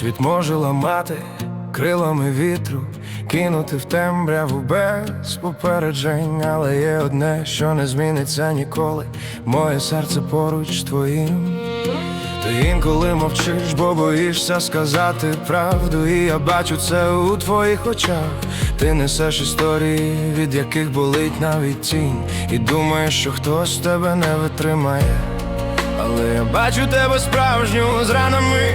Світ може ламати крилами вітру, кинути в темряву без попереджень, але є одне, що не зміниться ніколи. Моє серце поруч твоїм. Ти інколи мовчиш, бо боїшся сказати правду, і я бачу це у твоїх очах. Ти несеш історії, від яких болить навіть тінь, і думаєш, що хтось тебе не витримає. Але я бачу тебе справжню з ранами,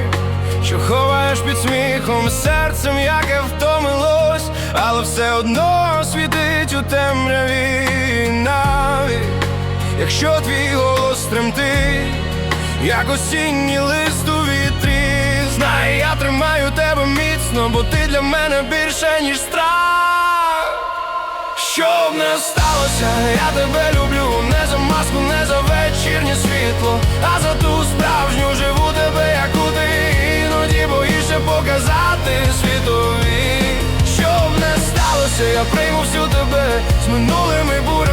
під сміхом серцем, яке втомилось, але все одно світить у темряві навіть, якщо твій голос тремтить, як осінній лист у вітрі. Знай, я тримаю тебе міцно, бо ти для мене більше, ніж страх. Що б не сталося, я тебе показати світові. Що не сталося, я прийму всю тебе з минулими бурями,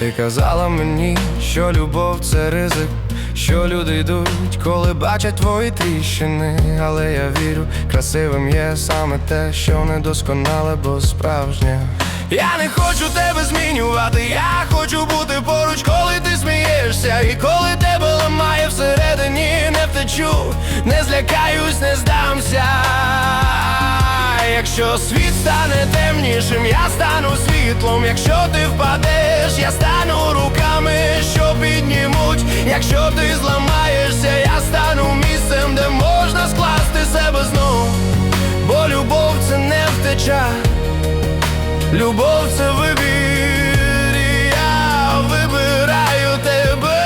Ти казала мені, що любов це ризик, що люди йдуть, коли бачать твої тріщини. Але я вірю, красивим є саме те, що недосконале, бо справжнє. Я не хочу тебе змінювати, я хочу бути поруч, коли ти смієшся, і коли тебе ламає всередині, не втечу, не злякаюсь, не здамся. Якщо світ стане темнішим, я стану світлом. Якщо ти впадеш, я стану руками, що піднімуть. Якщо ти зламаєшся, я стану місцем, де можна скласти себе знов. Бо любов це не втеча, любов це вибір. і Я вибираю тебе.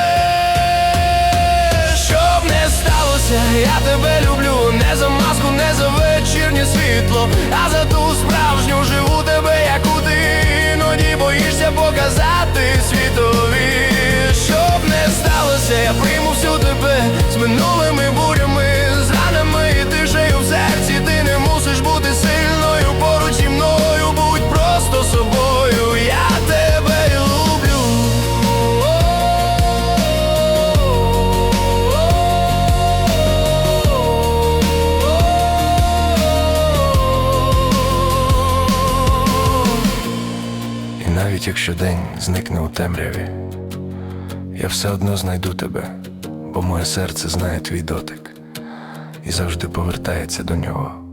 Щоб не сталося, я тебе а за ту справжню живу тебе, як ти іноді боїшся показати світові. Щоб не сталося, я прийму навіть якщо день зникне у темряві, я все одно знайду тебе, бо моє серце знає твій дотик і завжди повертається до нього.